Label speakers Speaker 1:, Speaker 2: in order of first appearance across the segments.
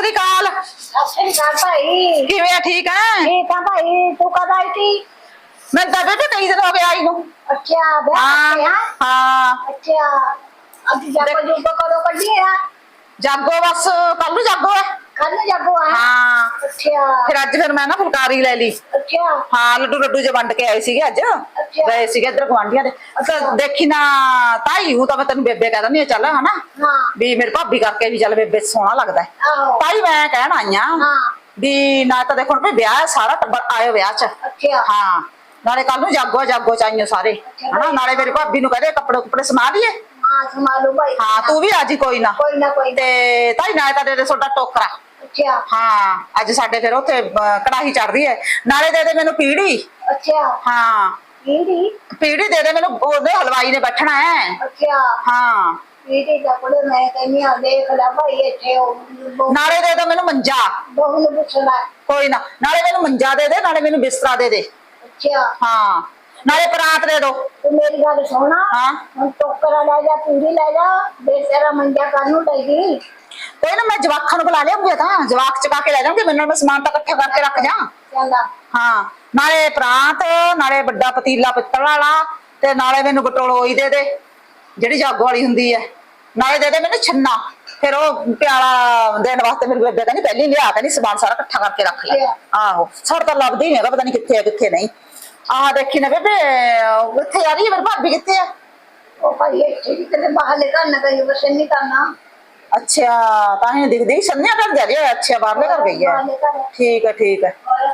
Speaker 1: ਸ੍ਰੀ ਅਕਾਲ
Speaker 2: ਸਤਿ ਸ਼੍ਰੀ ਅਕਾਲ ਭਾਈ।
Speaker 1: ਕਿਵੇਂ ਆ ਠੀਕ ਹੈ
Speaker 2: ਠੀਕ ਆ ਭਾਈ ਤੂੰ ਕਦ ਆਈ ਸੀ?
Speaker 1: ਮੈਂ ਤਾਂ ਬੇਬੇ ਕਈ ਦਿਨ ਹੋ ਗਏ ਆਈ ਨੂੰ।
Speaker 2: ਅੱਛਾ
Speaker 1: ਹਾਂ ਹਾਂ।
Speaker 2: ਅੱਛਾ ਅੱਜ ਜਾਗੋ ਜੂਗੋ ਕਦੋਂ ਕੱਢੀ ਆ?
Speaker 1: ਜਾਗੋ ਬਸ ਕੱਲ ਨੂੰ ਜਾਗੋ ਹੈ
Speaker 2: ਕੱਲ ਨੂੰ ਜਾਗੋ ਆ
Speaker 1: ਹਾਂ।
Speaker 2: ਅੱਛਾ।
Speaker 1: ਫਿਰ ਅੱਜ ਫਿਰ ਮੈਂ ਨਾ ਫੁਲਕਾਰੀ ਲੈ ਲਈ।
Speaker 2: ਅੱਛਾ।
Speaker 1: ਹਾਂ ਲੱਡੂ ਲੱਡੂ ਜੇ ਵੰਡ ਕੇ ਆਏ ਸੀਗੇ ਅੱਜ। ਗਏ ਸੀਗੇ ਇੱਧਰ ਗਵਾਂਢੀਆਂ ਦੇ। ਤਾਂ ਦੇਖੀ ਨਾ ਤਾਈ ਹੂੰ ਤਾਂ ਮੈਂ ਤੈਨੂੰ ਬੇਬੇ ਕਹਿ ਦਿੰਦੀ ਹਾਂ ਚੱਲ ਹਨਾ। ਵੀ ਮੇਰੀ ਭਾਬੀ ਕਰਕੇ ਵੀ ਚੱਲ ਬੇਬੇ ਸੋਹਣਾ ਲੱਗਦਾ ਤਾਈ ਮੈਂ ਕਹਿਣ ਆਈ ਆਂ
Speaker 2: ਹਾਂ।
Speaker 1: ਵੀ ਨਾ ਤਾਂ ਦੇਖੋ ਵੀ ਵਿਆਹ ਸਾਰਾ ਟੱਬਰ ਆਇਓ ਵਿਆਹ 'ਚ।
Speaker 2: ਅੱਛਾ।
Speaker 1: ਹਾਂ। ਨਾਲੇ ਕੱਲ ਨੂੰ ਜਾਗੋ ਜਾਗੋ ਚਾਹੀਓ ਸਾਰੇ। ਹਨਾ? ਨਾਲੇ ਮੇਰੀ ਭਾਬੀ ਨੂੰ ਕਹਦੇ ਕੱਪੜੇ ਕੁਪੜੇ ਸਮਾ ਲਈਏ।
Speaker 2: ਹਾਂ ਸੰਭਾਲੂ ਭਾਈ।
Speaker 1: ਹਾਂ ਤੂੰ ਵੀ ਆ ਜੀ ਕੋਈ ਨਾ।
Speaker 2: ਕੋਈ ਨਾ ਕੋਈ ਨਾ।
Speaker 1: ਤੇ ਤਾਈ ਨਾਲੇ ਤਾਂ ਦੇ ਦੇ ਤੁਹਾਡਾ ਟੋਕਰਾ।
Speaker 2: ਅੱਛਾ।
Speaker 1: ਹਾਂ ਅੱਜ ਸਾਡੇ ਫਿਰ ਉੱਥੇ ਅਹ, ਕੜਾਹੀ ਚੜ ਰਹੀ ਹੈ। ਨਾਲੇ ਦੇ ਦੇ ਮੈਨੂੰ ਪੀੜੀ।
Speaker 2: ਅੱਛਾ।
Speaker 1: ਹਾਂ।
Speaker 2: ਦੀਦੀ
Speaker 1: ਪੀੜੀ ਦੇ ਦੇ ਮੈਨੂੰ ਉਹਦੇ ਹਲਵਾਈ ਨੇ ਬੈਠਣਾ ਹੈ।
Speaker 2: ਅੱਛਾ।
Speaker 1: ਹਾਂ।
Speaker 2: ਦੀਦੀ ਦਾ ਕੋਲੇ ਮੈਂ ਕਹਿੰਦੀ ਆ ਦੇਖ ਲੈ ਭਾਈ ਇੱਥੇ ਉਹ ਬਹੁ-
Speaker 1: ਨਾਲੇ ਦੇ ਦੇ ਮੈਨੂੰ ਮੰਜਾ।
Speaker 2: ਬਹੂ ਨੂੰ ਪੁੱਛਣਾ
Speaker 1: ਕੋਈ ਨਾ ਨਾਲੇ ਮੈਨੂੰ ਮੰਜਾ ਦੇ ਦੇ ਨਾਲੇ ਮੈਨੂੰ ਬਿਸਤਰਾ ਦੇ ਦੇ।
Speaker 2: ਅੱਛਾ।
Speaker 1: ਹਾਂ। ਨਾਲੇ ਪਰਾਤ ਦੇ ਦੋ।
Speaker 2: ਤੂੰ ਮੇਰੀ ਗੱਲ ਸੁਣਾ।
Speaker 1: ਹਾਂ।
Speaker 2: ਹੁਣ ਟੋਕਰਾ ਲੈ ਜਾ ਪੂਰੀ ਲੈ ਜਾ। ਬੇਸਰਾ ਮੰਜਾ ਕਾਨੂੰ ਲੈ ਗਈ
Speaker 1: ਕੋਈ ਨਾ ਮੈਂ ਜਵਾਖਾਂ ਨੂੰ ਬੁਲਾ ਲਿਆਉਂਗੀ ਤਾਂ। ਜਵਾਕ ਚਕਾ ਕੇ ਲੈ ਜਾਵਾਂਗੇ ਮੈਨੂੰ ਮੈਂ ਸਮਾਨ ਤਾਂ ਇਕੱਠਾ ਕਰਕੇ ਰੱਖ ਜਾ।
Speaker 2: ਚੰਗਾ
Speaker 1: ਹਾਂ। ਨਾਲੇ ਪ੍ਰਾਂਤ ਨਾਲੇ ਵੱਡਾ ਪਤੀਲਾ ਪਿੱਤਲ ਵਾਲਾ ਤੇ ਨਾਲੇ ਮੈਨੂੰ ਬਟੋਲੋਈ ਦੇ ਦੇ। ਜਿਹੜੀ ਜਾਗੋ ਵਾਲੀ ਹੁੰਦੀ ਹੈ ਨਾਲੇ ਦੇ ਦੇ ਮੈਨੂੰ ਛੰਨਾ। ਫਿਰ ਉਹ ਪਿਆਲਾ ਦੇਣ ਵਾਸਤੇ ਮੇਰੀ ਬੇਬੇ ਕਹਿੰਦੀ ਪਹਿਲੀ ਲਿਆ ਕਹਿੰਦੀ ਸਮਾਨ ਸਾਰਾ ਇਕੱਠਾ ਕਰਕੇ ਰੱਖ ਲੈ।
Speaker 2: ਲਿਆ।
Speaker 1: ਆਹੋ। ਸਾਡਾ ਤਾਂ ਲੱਭਦੀ ਨਹੀਂ ਹੈਗਾ ਪਤਾ ਨਹੀਂ ਕਿੱਥੇ ਹੈ ਕਿੱਥੇ ਨਹੀਂ। ਆਹ ਦੇਖੀ ਨਾ ਬੇਬੇ ਉਹ ਕਿੱਥੇ ਆ ਰਹੀ ਹੈ ਮੇਰੀ ਭਾਬੀ ਕਿੱਥੇ ਹੈ
Speaker 2: ਉਹ ਭਾਈ ਇੱਥੇ ਵੀ ਕਿਤੇ ਬਾਹਰ ਲੈ ਕਰਨਾ ਕਹੀ ਬਸ ਨਹੀਂ ਕਰਨਾ
Speaker 1: ਅੱਛਾ ਤਾਂ ਹੀ ਦਿਖਦੀ ਸੰਨਿਆ ਕਰ ਜਾ ਰਹੀ ਹੈ? ਅੱਛਾ ਬਾਹਰਲੇ ਕਰ ਗਈ ਹੈ।
Speaker 2: ਬਾਹਰਲੇ ਘਰ।
Speaker 1: ਠੀਕ ਹੈ ਠੀਕ ਹੈ।
Speaker 2: ਹੋਰ?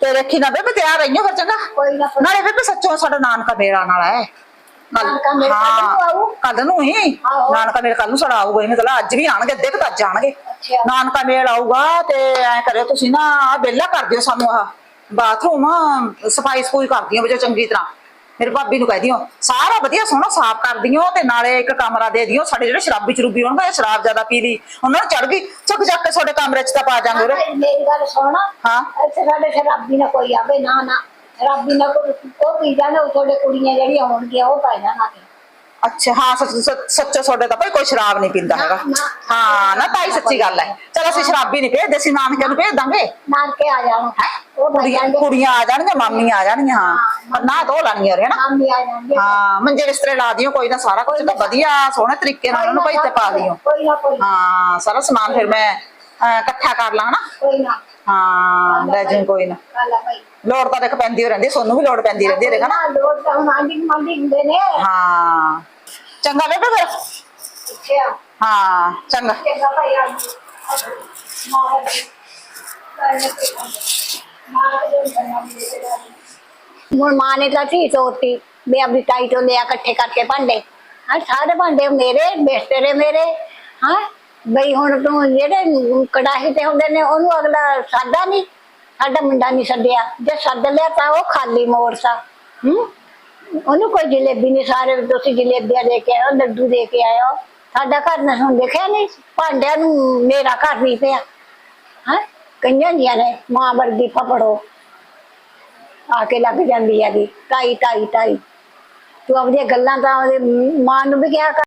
Speaker 1: ਤੇ ਦੇਖੀ ਨਾ ਬੇਬੇ ਤਿਆਰ ਰਹੀਓ ਫਿਰ ਚੰਗਾ?
Speaker 2: ਕੋਈ ਨਾ
Speaker 1: ਨਾਲੇ ਬੇਬੇ ਸੱਚੋ ਸਾਡਾ ਨਾਨਕਾ ਮੇਰਾ ਨਾਲ ਹੈ। ਕੱਲ੍ਹ-
Speaker 2: ਨਾਨਕਾ ਮੇਰਾ ਕੱਲ੍ਹ ਨੂੰ
Speaker 1: ਹਾਂ,
Speaker 2: ਆਊ?
Speaker 1: ਕੱਲ੍ਹ ਨੂੰ ਹੀ।
Speaker 2: ਆਹੋ।
Speaker 1: ਨਾਨਕਾ ਮੇਰਾ ਕੱਲ ਨੂੰ ਸਾਡਾ ਆਊਗਾ ਇਹਨੇ ਤਾਂ ਅੱਜ ਵੀ ਆਣਗੇ ਅੱਧੇ ਕੁ ਤਾਂ ਅੱਜ ਆਣਗੇ।
Speaker 2: ਅੱਛਾ।
Speaker 1: ਨਾਨਕਾ ਮੇਲ ਆਊਗਾ ਤੇ ਐ ਕਰਿਓ ਤੁਸੀਂ ਨਾ ਆਹ ਵਿਹਲਾ ਕਰ ਦਿਓ ਸਾਨੂੰ ਆਹ। ਬਾਥਰੂਮ ਸਫ਼ਾਈ ਸਫੂਈ ਕਰ ਦਿਓ ਵਜੋ ਚੰਗੀ ਤਰ੍ਹਾਂ। ਮੇਰੇ ਭਾਬੀ ਨੂੰ ਕਹਿ ਦਿਓ ਸਾਰਾ ਵਧੀਆ ਸੋਹਣਾ ਸਾਫ਼ ਕਰ ਦਿਓ ਤੇ ਨਾਲੇ ਇੱਕ ਕਮਰਾ ਦੇ ਦਿਓ। ਸਾਡੇ ਜਿਹੜੇ ਸ਼ਰਾਬੀ ਚਰੂਬੀ ਹੋਣਗੇ ਸ਼ਰਾਬ ਜ਼ਿਆਦਾ ਪੀ ਲਈ ਉਹਨਾਂ ਨੂੰ ਚੜ ਗਈ ਚੱਕ ਚੱਕ ਕੇ ਤੁਹਾਡੇ ਕਮਰੇ 'ਚ ਤਾਂ ਪਾ ਜਾਾਂਗੇ
Speaker 2: ਹਾਂ
Speaker 1: ਉਰੇ
Speaker 2: ਮੇਰੀ ਗੱਲ ਸੁਣ।
Speaker 1: ਹਾਂ।
Speaker 2: ਇੱਥੇ ਸਾਡੇ ਸ਼ਰਾਬੀ ਨਾ ਕੋਈ ਆਵੇ ਨਾ ਨਾ। ਸ਼ਰਾਬੀ ਨਾ ਕੋਈ ਉਹ ਪੀ ਜਾਣਾ ਉਹ ਤੁਹਾਡੇ ਕੁੜੀਆਂ ਜਿਹੜੀਆਂ ਹੋਣਗੀਆਂ ਉਹ ਪਾ ਜਾਣਾ
Speaker 1: ਅੱਛਾ ਹਾਂ ਸੱਚ ਸੱਚ- ਸੱਚੋ ਤੁਹਾਡੇ ਤਾਂ ਭਾਈ ਕੋਈ ਸ਼ਰਾਬ ਨਹੀਂ ਪੀਂਦਾ
Speaker 2: ਨਾ,
Speaker 1: ਹੈਗਾ
Speaker 2: ਨਾ।
Speaker 1: ਹਾਂ ਨਾ ਤਾਈ ਸੱਚੀ ਗੱਲ ਹੈ। ਚਲ ਅਸੀਂ ਸ਼ਰਾਬੀ ਨਹੀਂ ਭੇਜਦੇ ਅਸੀਂ ਨਾਨਕੇ ਨੂੰ ਭੇਜ ਦਾਂਗੇ।
Speaker 2: ਨਾਨਕੇ ਆ ਜਾਣ।
Speaker 1: ਹੈਂ?
Speaker 2: ਉਹ
Speaker 1: ਕੁੜੀਆਂ ਆ ਜਾਣਗੀਆਂ ਮਾਮੀਆਂ ਆ ਜਾਣਗੀਆਂ ਹਾਂ। ਪਰ ਨਾ ਧੋ ਲੈਣਗੀਆਂ ਰੇ ਨਾ
Speaker 2: ਮਾਮੀ ਆ ਜਾਂਦੇ
Speaker 1: ਹਾਂ ਮੰਜੇ ਬਿਸਤਰੇ ਲਾ ਦਿਓ ਕੋਈ ਨਾ ਸਾਰਾ ਕੁਝ ਤਾਂ ਵਧੀਆ ਸੋਹਣੇ ਤਰੀਕੇ ਨਾਲ ਉਹਨੂੰ ਭਾਈ ਤੇ ਪਾ ਦਿਓ।
Speaker 2: ਕੋਈ ਨਾ ਕੋਈ ਨਾ।
Speaker 1: ਹਾਂ ਸਾਰਾ ਸਮਾਨ ਫਿਰ ਮੈਂ ਅਹ, ਇਕੱਠਾ ਕਰ ਲਾਂ ਨਾ
Speaker 2: ਕੋਈ ਨਾ।
Speaker 1: ਹਾਂ ਲੈ ਜਾਈਂ ਕੋਈ ਨਾ।
Speaker 2: ਕਾਲਾ ਭਾਈ।
Speaker 1: ਲੋੜ ਤਾਂ ਦੇਖ ਪੈਂਦੀ ਹੋ ਰਹਿੰਦੀ ਸੋਨੂੰ ਵੀ ਲੋੜ ਪੈਂਦੀ ਰਹਿੰਦੀ ਹੈ ਦੇਖ ਨਾ
Speaker 2: ਲੋੜ ਤਾਂ ਹੁਣ ਆਂਢੀ ਗੁਆਂਢੀ ਹੁੰਦੇ ਨੇ।
Speaker 1: ਹਾਂ। ਚੰਗਾ ਬੇਬੇ ਫਿਰ?
Speaker 2: ਅੱਛਾ
Speaker 1: ਹਾਂ ਚੰਗਾ।
Speaker 2: ਚੰਗਾ ਭਾਈ ਆ ਮਾਰ ਹੁਣ ਮਾਂ ਨੇ ਤਾਂ ਸੀ ਸੋਤੀ ਵੀ ਆਪਣੀ ਤਾਈ ਤੋਂ ਲਿਆ ਇਕੱਠੇ ਕਰਕੇ ਭਾਂਡੇ। ਹਾਂ ਸਾਰੇ ਭਾਂਡੇ ਮੇਰੇ ਬਿਸਤਰੇ ਮੇਰੇ। ਹਾਂ ਬਈ ਹੁਣ ਤੂੰ ਜਿਹੜੇ ਕੜਾਹੀ ਤੇ ਹੁੰਦੇ ਨੇ ਉਹਨੂੰ ਅਗਲਾ ਸਾਦਾ ਨਹੀਂ ਸਾਡਾ ਮੁੰਡਾ ਨਹੀਂ ਸੱਦਿਆ। ਜੇ ਸੱਦ ਲਿਆ ਤਾਂ ਉਹ ਖਾਲੀ ਮੋੜਸਾ ਹੂੰ? ਉਹਨੂੰ ਕੋਈ ਜਲੇਬੀ ਨਹੀਂ ਸਾਰੇ ਤੁਸੀਂ ਜਲੇਬੀਆਂ ਦੇ ਕੇ ਆਇਓ, ਲੱਡੂ ਦੇ ਕੇ ਆਇਓ। ਸਾਡਾ ਘਰ ਨਾ ਹੁਣ ਦੇਖਿਆ ਨਹੀਂ, ਭਾਂਡਿਆਂ ਨੂੰ ਮੇਰਾ ਘਰ ਨਹੀਂ ਪਿਆ। ਹਾਂ? ਕਈਆਂ ਦੀਆਂ ਨੇ, ਮਾਂ ਵਰਗੀ ਫਪੜੋ ਆ ਕੇ ਲੱਗ ਜਾਂਦੀ ਹੈਗੀ ਤਾਈ ਤਾਈ ਢਾਈ। ਤੂੰ ਆਪਣੀਆਂ ਗੱਲਾਂ ਤਾਂ ਉਹਦੇ ਮਾਂ ਨੂੰ ਵੀ ਕਿਹਾ ਕਰ।